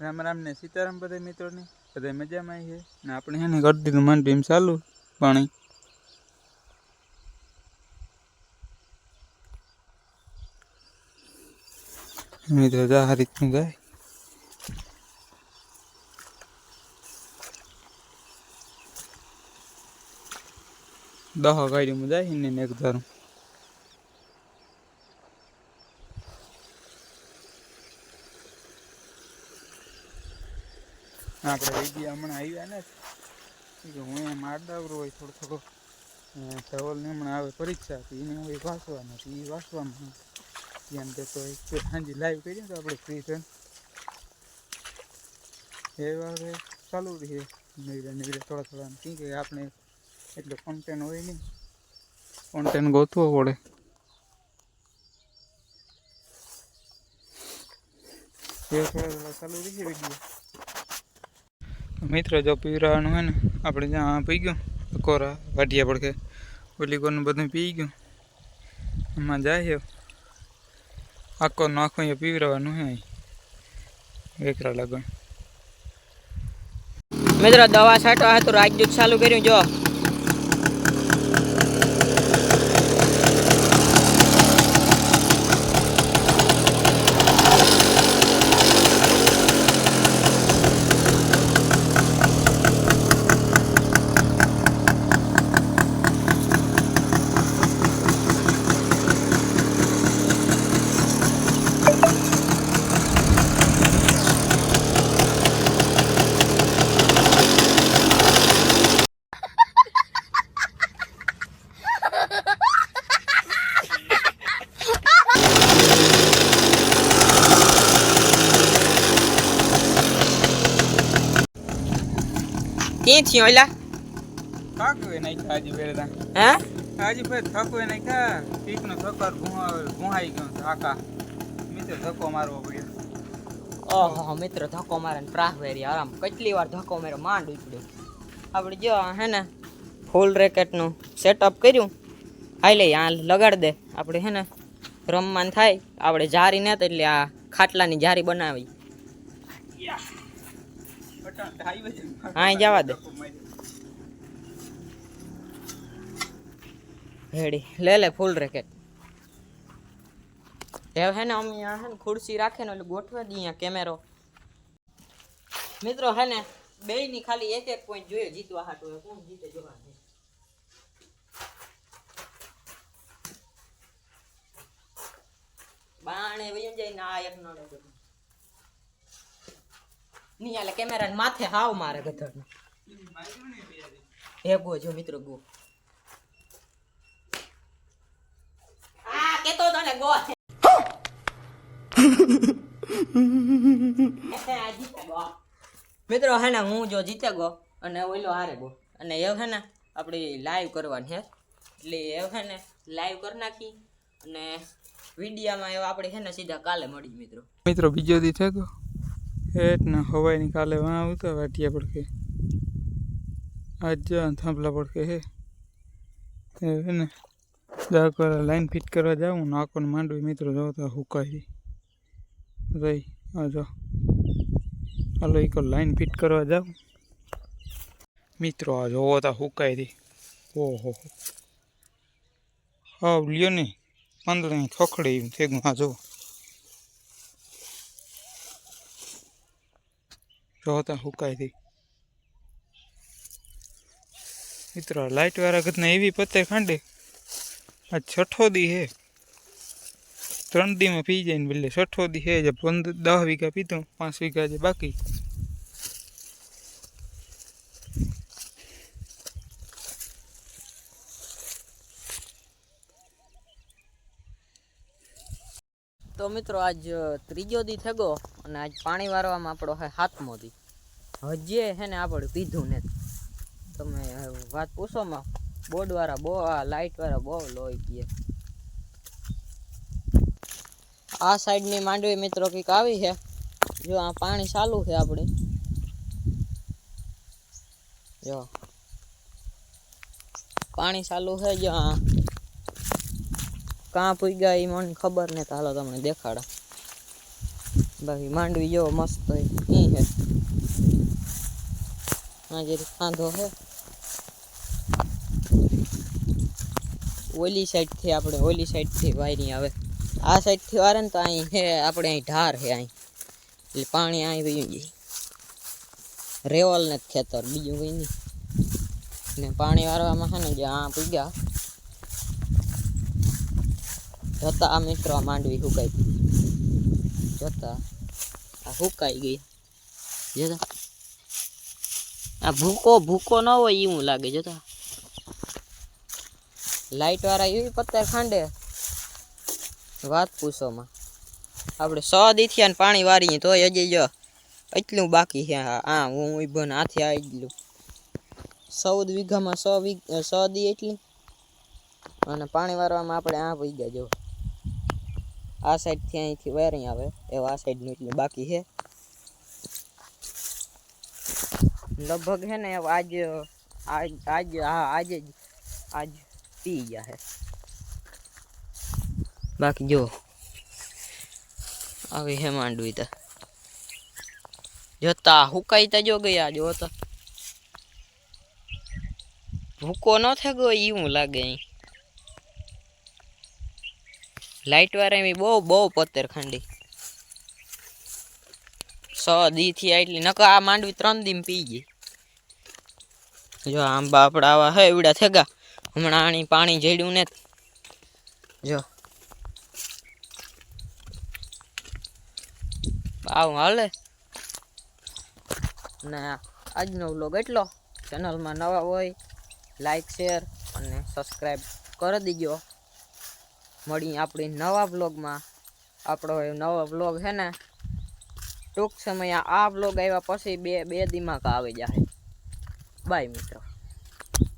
રામ રામ ને સીતારામ બધા મિત્રોને. બધા મજામાં છે. ને આપણે છે ને કરી દીધું માંડવી એમ ચાલુ પાણી. મિત્રો જા આ રીતનું જાય. દહ ગાડીમાં જાય ને એક ધારું. આપણે વૈદ્ય હમણાં આવ્યા ને. કે હું એમ આડાવરો હોય, થોડો થોડો. ધવલને હમણાં આવે પરીક્ષા હતી એને હોય વાંચવાના હતી એ વાંચવામાં એમ કે તો સાંજે લાઈવ કરીએ તો આપણે ફ્રી થઈને. એ હવે ચાલુ રહીએ નીરે નીરે થોડા થોડા કેમ કે આપણે એટલો કોન્ટેન્ટ હોય નહીં. કોન્ટેન્ટ ગોતવો પડે. એ થોડા થોડા ચાલુ રહીએ વીડિયો મિત્ર જો પીવરાવાનું હોય ને, આપણે જ્યાં પી ગયું કોરા વાટિયા પડખે ઓલી કોરનું બધું પી ગયું. એમાં જાય આખો નાખો અહીંયા પીવરાવાનું હે. વેકરા લગન મિત્રો, દવા છાંટવા હતું રાજદૂત ચાલુ કર્યું, જો. ક્યાંથી ઓલા? થાકવે નાખ્યા હાજી બેરદા હે? હાજી ભાઈ થકવે નાખ્યા. પીકનો થકાર ગુહાઈ ગયો આખા મિત્ર ધક્કો મારવો પડ્યો. ઓહો મિત્ર ધક્કો મારે ને પ્રાહ વેરી આરામ. કેટલી વાર ધક્કો મારે માંડ ઉપડ્યો આપણે જો આ હે ને ફૂલ રેકેટનું સેટઅપ કર્યું. હાઈ લે આ લગાડ દે. આપણે હે ને રમવાન થાય. આપણે જારી ને એટલે આ ખાટલાની જારી બનાવી. હા જવા દે. હેડી લે લે ફૂલ રેકેટ હવે હે ને, અમે હે ને ખુરશી રાખે ને એટલે ગોઠવા દઈએ કેમેરો મિત્રો, હે ને બે ની ખાલી એક એક પોઈન્ટ જોઈએ, જીતવા હાટું કોણ જીતે જોવા બાણે વયન જાય ના એક નડે નહીં કેમેરા માથે હાવ મારે ગધડ હે ગો જો મિત્રો ગો. આ કેતો તો ને ગો. મિત્રો હે ને હું જો જીતે ગો અને ઓલો હારે ગો. અને એ હે ને આપણી લાઈવ કરવાની હે. એટલે એ હે ને લાઈવ કરી નાખી અને વિડીયામાં એવા આપણે હે ને સીધા કાલે મળી મિત્રો. મિત્રો બીજો દી થયો ને હવાઈ કાલે વાં આવતા વાટિયા પડકે આજ થાંભલા પડકે હે. હે ને કર લાઈન ફિટ કરવા જાઉં નાકો ને માંડવી મિત્રો જાઉં તો હુકાઈ. રહી, આ જો. હાલો એક લાઈન ફિટ કરવા જાઉં. મિત્રો, આ જોવો તો હુકાઈ રહી. ઓહો. હા લ્યો ને પાંદડા ખખડે એમ થેગું આ જો જોતા હુકાઈ હતી મિત્રો લાઇટ વાળા ઘરના એવી પત્તે ખાંડે. આ છઠ્ઠો દી હે. ત્રણ દીમાં પી જાય ને બદલે છઠ્ઠો દી હે, જે પંદર, દસ વીઘા પીધું, પાંચ વીઘા જે બાકી. તો મિત્રો, આજ ત્રીજો દી થયો. અને આજ પાણી વારવામાં આપણો હે હાથમો દી હજી હે ને આપણે પીધું ને તમે વાત પૂછો માં, બોર્ડ વાળા બહુ, આ લાઇટ વાળા બહુ લોહી પીએ. આ સાઈડની માંડવી મિત્રો કંઈક આવી છે જો આ પાણી ચાલુ છે આપણે. જો. પાણી ચાલુ છે જો આ. કાં પૂગ્યા એ મને ખબર નહીં તો હાલો તમને દેખાડા. બાકી માંડવી જો મસ્ત ઈ હે. હા જે ખાંધો હે. ઓલી સાઈડથી આપણે, ઓલી સાઈડથી વાયરી આવે. આ સાઈડથી વારે ને તો અહીં હે, આપણે અહીં ઢાર હે અહીં એટલે પાણી અહીં વયું જાય રેવલ ને ખેતર, બીજું કઈ નહીં ને પાણી વારવામાં છે ને જે આ પૂગ્યા. જતા આ મિત્રો આ માંડવી સુકાઈ. જતા. આ હુકાઈ ગઈ. જતા. આ ભૂકો ભૂકો ન હોય એવું લાગે, જતા. લાઈટ વાળા એવી પત્તર ખાંડે. વાત પૂછોમાં આપણે સો દીથી ને પાણી વારીએ તોય હજી જો એટલું બાકી છે. આ હું ઊભો ને હાથે આવી ગયેલું ચૌદ વીઘામાં સો વીઘ, સો દી એટલી. અને પાણી વારવામાં આપણે આ વહી ગયા જો. આ સાઈડથી અહીંથી વાયરિંગ આવે. એવા આ સાઈડનું એટલું બાકી છે. લગભગ છે ને આજ આજ આજ હા આજે જ, આજ પી ગયા છે. બાકી જો, આવી હે માંડવી તા. જોતા હુકાઈ તા જો ગયા, જો તો. ભૂકો ન થઈ ગયો એવું લાગે અહીં. લાઈટ વાળા એમ બહુ બહુ પત્તર ખાંડી સો દી થી આટલી, નકર આ માંડવી ત્રણ દી પી ગઈ. જો આંબા આપડા આવા હે એવડા થેગા. હમણાં આણી પાણી જડ્યું ને. જો. આવું હાલે. ને આજનો વ્લોગ એટલો. ચેનલમાં નવા હોય લાઈક શેર અને સબસ્ક્રાઈબ કરી દીજો. મળી આપણી નવા વ્લોગમાં. આપણો નવો વ્લોગ છે ને, ટૂંક સમય આ વ્લોગ આવ્યા પછી બે બે દિમાગ આવી જાય બાય મિત્રો.